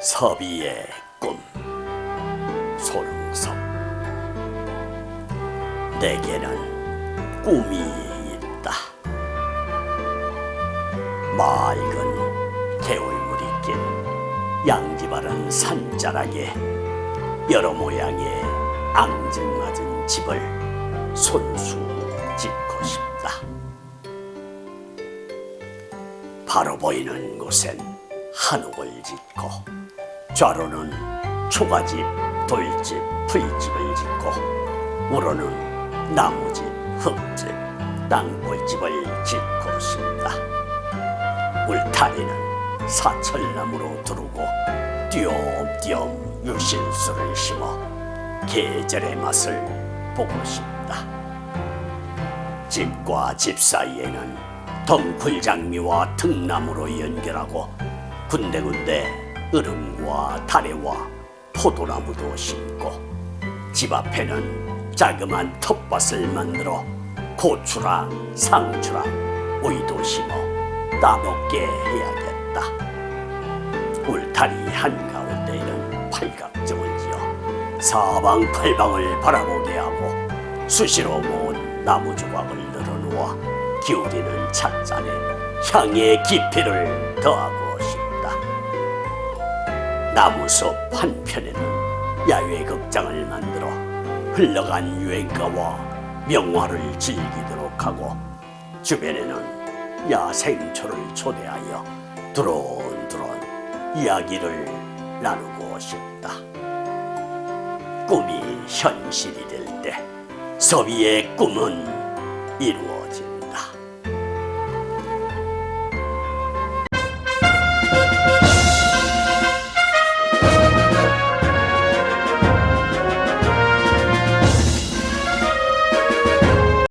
서비의 꿈. 소릉섭 내게는 꿈이 있다. 맑은 개울물이 낀 양지바른 산자락에 여러 모양의 앙증맞은 집을 손수 짓고 싶다 바로 보이는 곳엔 한옥을 짓고 좌로는 초가집, 돌집, 풀집을 짓고 우로는 나무집, 흙집, 땅굴집을 짓고 싶다. 울타리는 사철나무로 두르고 띄엄띄엄 유실수를 심어 계절의 맛을 보고 싶다. 집과 집 사이에는 덩굴장미와 등나무로 연결하고 군데군데 으름과 다래와 포도나무도 심고 집 앞에는 자그만 텃밭을 만들어 고추랑 상추랑 오이도 심어 따먹게 해야겠다. 울타리 한가운데에는 팔각정을 지어 사방팔방을 바라보게 하고 수시로 모은 나무 조각을 늘어놓아 기울이는 찻잔에 향의 깊이를 더하고 싶다. 나무숲 한편에는 야외 극장을 만들어 흘러간 유행가와 명화를 즐기도록 하고 주변에는 야생초를 초대하여 두런두런 이야기를 나누고 싶다. 꿈이 현실이 될 때 서비의 꿈은 이루어진다.